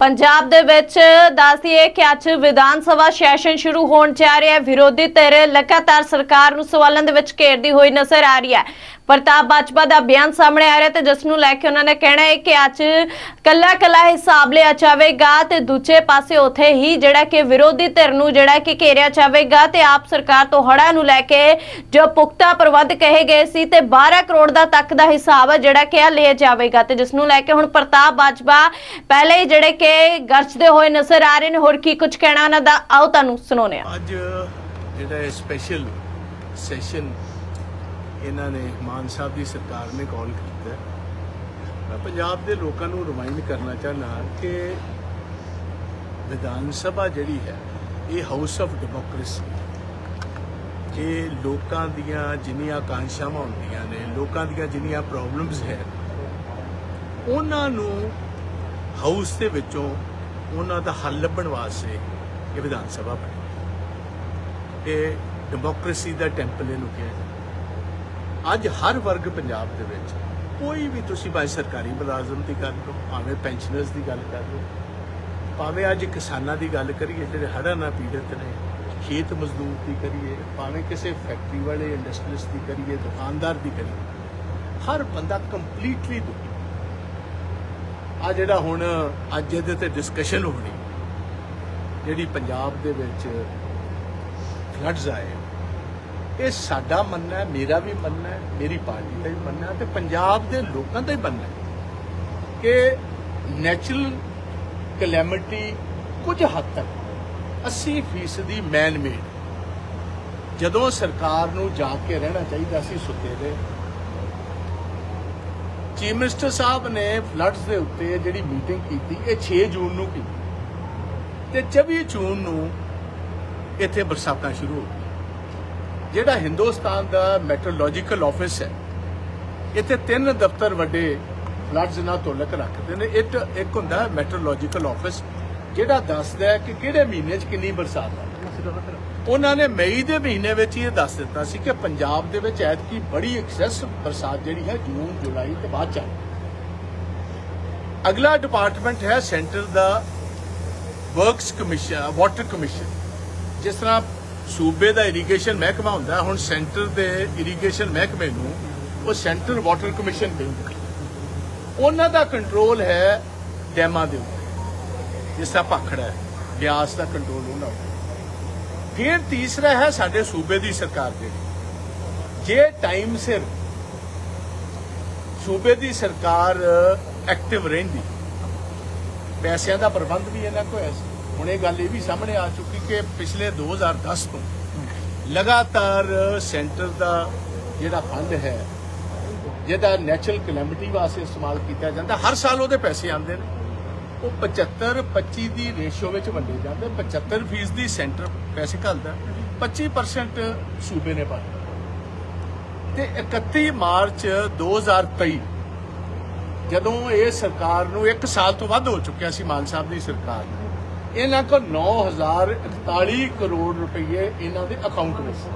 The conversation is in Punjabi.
ਪੰਜਾਬ ਦੇ ਵਿੱਚ ਦੱਸਦੀਏ ਕਿ ਅੱਜ ਵਿਧਾਨ ਸਭਾ ਸੈਸ਼ਨ ਸ਼ੁਰੂ ਹੋਣ ਜਾ ਰਿਹਾ ਹੈ। ਵਿਰੋਧੀ ਧਿਰ ਲਗਾਤਾਰ ਸਰਕਾਰ ਨੂੰ ਸਵਾਲਾਂ ਦੇ ਵਿੱਚ ਘੇਰਦੀ ਹੋਈ ਨਜ਼ਰ ਆ ਰਹੀ ਹੈ। ਪ੍ਰਤਾਪ ਬਾਜਪਾ ਦਾ ਬਿਆਨ ਸਾਹਮਣੇ ਆ ਰਿਹਾ ਤੇ ਜਿਸ ਨੂੰ ਲੈ ਕੇ ਉਹਨਾਂ ਨੇ ਕਹਿਣਾ ਹੈ ਕਿ ਅੱਜ ਕੱਲਾ ਕੱਲਾ ਹਿਸਾਬ ਲਿਆ ਜਾਵੇਗਾ ਤੇ ਦੂਜੇ ਪਾਸੇ ਉਥੇ ਹੀ ਜਿਹੜਾ ਕਿ ਵਿਰੋਧੀ ਧਿਰ ਨੂੰ ਜਿਹੜਾ ਕਿ ਘੇਰਿਆ ਜਾਵੇਗਾ ਤੇ ਆਪ ਸਰਕਾਰ ਤੋਂ ਹੜ੍ਹਾਂ ਨੂੰ ਲੈ ਕੇ ਜੋ ਪੁਖਤਾ ਪ੍ਰਬੰਧ ਕਹੇ ਗਏ ਸੀ ਤੇ 12 ਕਰੋੜ ਦਾ ਤੱਕ ਦਾ ਹਿਸਾਬ ਹੈ ਜਿਹੜਾ ਕਿ ਆ ਲਿਆ ਜਾਵੇਗਾ ਤੇ ਜਿਸ ਨੂੰ ਲੈ ਕੇ ਹੁਣ ਪ੍ਰਤਾਪ ਬਾਜਵਾ ਪਹਿਲੇ ਹੀ ਜਿਹੜੇ ਕਿ ਗਰਜਦੇ ਹੋਏ ਨਜ਼ਰ ਆ ਰਹੇ ਨੇ, ਹੋਰ ਕੀ ਕੁਝ ਕਹਿਣਾ ਉਹਨਾਂ ਦਾ? ਆਓ ਤੁਹਾਨੂੰ ਸੁਣਾਉਂਦੇ ਹਾਂ। ਅੱਜ ਜਿਹੜਾ ਸਪੈਸ਼ਲ ਸੈਸ਼ਨ ਇਹਨਾਂ ਨੇ ਮਾਨ ਸਾਹਿਬ ਦੀ ਸਰਕਾਰ ਨੇ ਕਾਲ ਕੀਤਾ ਮੈਂ ਪੰਜਾਬ ਦੇ ਲੋਕਾਂ ਨੂੰ ਰਿਮਾਈਂਡ ਕਰਨਾ ਚਾਹਨਾ ਕਿ ਵਿਧਾਨ ਸਭਾ ਜਿਹੜੀ ਹੈ, ਇਹ ਹਾਊਸ ਆਫ ਡੈਮੋਕ੍ਰੇਸੀ ਇਹ ਲੋਕਾਂ ਦੀਆਂ ਜਿੰਨੀਆਂ ਆਕਾਂਸ਼ਾਵਾਂ ਹੁੰਦੀਆਂ ਨੇ, ਲੋਕਾਂ ਦੀਆਂ ਜਿੰਨੀਆਂ ਪ੍ਰੋਬਲਮਸ ਹੈ, ਉਹਨਾਂ ਨੂੰ ਹਾਊਸ ਦੇ ਵਿੱਚੋਂ ਉਹਨਾਂ ਦਾ ਹੱਲ ਲੱਭਣ ਵਾਸਤੇ ਇਹ ਵਿਧਾਨ ਸਭਾ ਬਣੀ। ਇਹ ਡੈਮੋਕ੍ਰੇਸੀ ਦਾ ਟੈਂਪਲ ਇਹਨੂੰ ਕਿਹਾ ਅੱਜ ਹਰ ਵਰਗ ਪੰਜਾਬ ਦੇ ਵਿੱਚ ਕੋਈ ਵੀ ਤੁਸੀਂ ਭਾਵੇਂ ਸਰਕਾਰੀ ਮੁਲਾਜ਼ਮ ਦੀ ਗੱਲ ਕਰੋ, ਭਾਵੇਂ ਪੈਨਸ਼ਨਰਸ ਦੀ ਗੱਲ ਕਰ ਲਓ, ਭਾਵੇਂ ਅੱਜ ਕਿਸਾਨਾਂ ਦੀ ਗੱਲ ਕਰੀਏ, ਜਿਹੜੇ ਹੜ੍ਹਾਂ ਨਾਲ ਪੀੜਤ ਨੇ, ਖੇਤ ਮਜ਼ਦੂਰ ਦੀ ਕਰੀਏ, ਭਾਵੇਂ ਕਿਸੇ ਫੈਕਟਰੀ ਵਾਲੇ ਇੰਡਸਟਰੀਸ ਦੀ ਕਰੀਏ, ਦੁਕਾਨਦਾਰ ਦੀ ਕਰੀਏ, ਹਰ ਬੰਦਾ ਕੰਪਲੀਟਲੀ ਦੁਖੀ। ਆ ਜਿਹੜਾ ਹੁਣ ਅੱਜ ਇਹਦੇ ਤੇ ਡਿਸਕਸ਼ਨ ਹੋਣੀ, ਜਿਹੜੀ ਪੰਜਾਬ ਦੇ ਵਿੱਚ ਫਲੱਡਸ ਆਏ ਇਹ ਸਾਡਾ ਮੰਨਣਾ ਹੈ, ਮੇਰਾ ਵੀ ਮੰਨਣਾ ਹੈ, ਮੇਰੀ ਪਾਰਟੀ ਦਾ ਵੀ ਮੰਨਣਾ ਹੈ ਤੇ ਪੰਜਾਬ ਦੇ ਲੋਕਾਂ ਦਾ ਹੀ ਮੰਨਣਾ ਕਿ ਨੈਚੁਰਲ ਕਲੈਮਿਟੀ ਕੁਝ ਹੱਦ ਤੱਕ 80% ਦੀ ਮੈਨ ਮੇਡ ਜਦੋਂ ਸਰਕਾਰ ਨੂੰ ਜਾ ਕੇ ਰਹਿਣਾ ਚਾਹੀਦਾ ਸੀ ਸੁੱਤੇ ਦੇ, ਚੀਫ ਮਿਨਿਸਟਰ ਸਾਹਿਬ ਨੇ ਫਲੱਡਸ ਦੇ ਉੱਤੇ ਜਿਹੜੀ ਮੀਟਿੰਗ ਕੀਤੀ, ਇਹ 6 ਜੂਨ ਨੂੰ ਕੀਤੀ। ਤੇ 24 ਜੂਨ ਨੂੰ ਇੱਥੇ ਬਰਸਾਤਾਂ ਸ਼ੁਰੂ ਹੋ ਗਈਆਂ। ਜਿਹੜਾ ਹਿੰਦੁਸਤਾਨ ਦਾ ਮੈਟਰੋਲੋਜੀਕਲ ਆਫਿਸ ਹੈ, ਇੱਥੇ ਤਿੰਨ ਦਫ਼ਤਰ ਵੱਡੇ ਫਲੱਡਸ ਨਾਲ ਤੁਲਕ ਰੱਖਦੇ ਨੇ। ਇੱਕ ਇੱਕ ਹੁੰਦਾ ਮੈਟਰੋਲੋਜੀਕਲ ਆਫਿਸ ਜਿਹੜਾ ਦੱਸਦਾ ਹੈ ਕਿ ਕਿਹੜੇ ਮਹੀਨੇ 'ਚ ਕਿੰਨੀ ਬਰਸਾਤ ਆ ਉਹਨਾਂ ਨੇ ਮਈ ਦੇ ਮਹੀਨੇ ਵਿੱਚ ਇਹ ਦੱਸ ਦਿੱਤਾ ਸੀ ਕਿ ਪੰਜਾਬ ਦੇ ਵਿੱਚ ਐਤਕੀ ਬੜੀ ਐਕਸੈਸ ਬਰਸਾਤ ਜਿਹੜੀ ਹੈ ਜੂਨ, ਜੁਲਾਈ ਤੇ ਬਾਅਦ ਚ ਆਈ ਅਗਲਾ ਡਿਪਾਰਟਮੈਂਟ ਹੈ ਸੈਂਟਰ ਦਾ ਵਰਕਸ ਕਮਿਸ਼ਨ ਵਾਟਰ ਕਮਿਸ਼ਨ ਜਿਸ ਤਰ੍ਹਾਂ ਸੂਬੇ ਦਾ ਇਰੀਗੇਸ਼ਨ ਮਹਿਕਮਾ ਹੁੰਦਾ, ਹੁਣ ਸੈਂਟਰ ਦੇ ਇਰੀਗੇਸ਼ਨ ਮਹਿਕਮੇ ਨੂੰ ਉਹ ਸੈਂਟਰਲ ਵਾਟਰ ਕਮਿਸ਼ਨ ਕਹਿੰਦੇ ਉਹਨਾਂ ਦਾ ਕੰਟਰੋਲ ਹੈ ਡੈਮਾਂ ਦੇ ਉੱਤੇ, ਜਿਸ ਤਰ੍ਹਾਂ ਭਾਖੜਾ ਹੈ, ਬਿਆਸ ਦਾ ਕੰਟਰੋਲ ਉਹਨਾਂ ਦਾ ਫਿਰ ਤੀਸਰਾ ਹੈ ਸਾਡੇ ਸੂਬੇ ਦੀ ਸਰਕਾਰ ਦੇ। ਜੇ ਟਾਈਮ ਸਿਰ ਸੂਬੇ ਦੀ ਸਰਕਾਰ ਐਕਟਿਵ ਰਹਿੰਦੀ, ਪੈਸਿਆਂ ਦਾ ਪ੍ਰਬੰਧ ਵੀ ਇਹਨਾਂ ਕੋਲ ਹੈ। ਸੀ ਹੁਣ ਇਹ ਗੱਲ ਇਹ ਵੀ ਸਾਹਮਣੇ ਆ ਚੁੱਕੀ ਕਿ ਪਿਛਲੇ 2010 ਤੋਂ ਲਗਾਤਾਰ ਸੈਂਟਰ ਦਾ ਜਿਹੜਾ ਫੰਡ ਹੈ, ਜਿਹਦਾ ਨੈਚੁਰਲ ਕਲੈਮਿਟੀ ਵਾਸਤੇ ਇਸਤੇਮਾਲ ਕੀਤਾ ਜਾਂਦਾ, ਹਰ ਸਾਲ ਉਹਦੇ ਪੈਸੇ ਆਉਂਦੇ ਨੇ। ਉਹ 75 25 ਦੀ ਰੇਸ਼ੋ ਵਿੱਚ ਵੰਡੇ ਜਾਂਦੇ 75 ਫੀਸਦੀ ਸੈਂਟਰ ਪੈਸੇ ਘੱਲਦਾ 25% ਸੂਬੇ ਨੇ ਪਾਇਆ ਤੇ 31 ਮਾਰਚ 2023 ਜਦੋਂ ਇਹ ਸਰਕਾਰ ਨੂੰ 1 ਸਾਲ ਤੋਂ ਵੱਧ ਹੋ ਚੁੱਕਿਆ ਸੀ ਮਾਨ ਸਾਹਿਬ ਦੀ ਸਰਕਾਰ ਨੂੰ ਇਹਨਾਂ ਕੋਲ 9041 ਕਰੋੜ ਰੁਪਏ ਇਹਨਾਂ ਦੇ ਅਕਾਊਂਟ ਵਿੱਚ। ਸੀ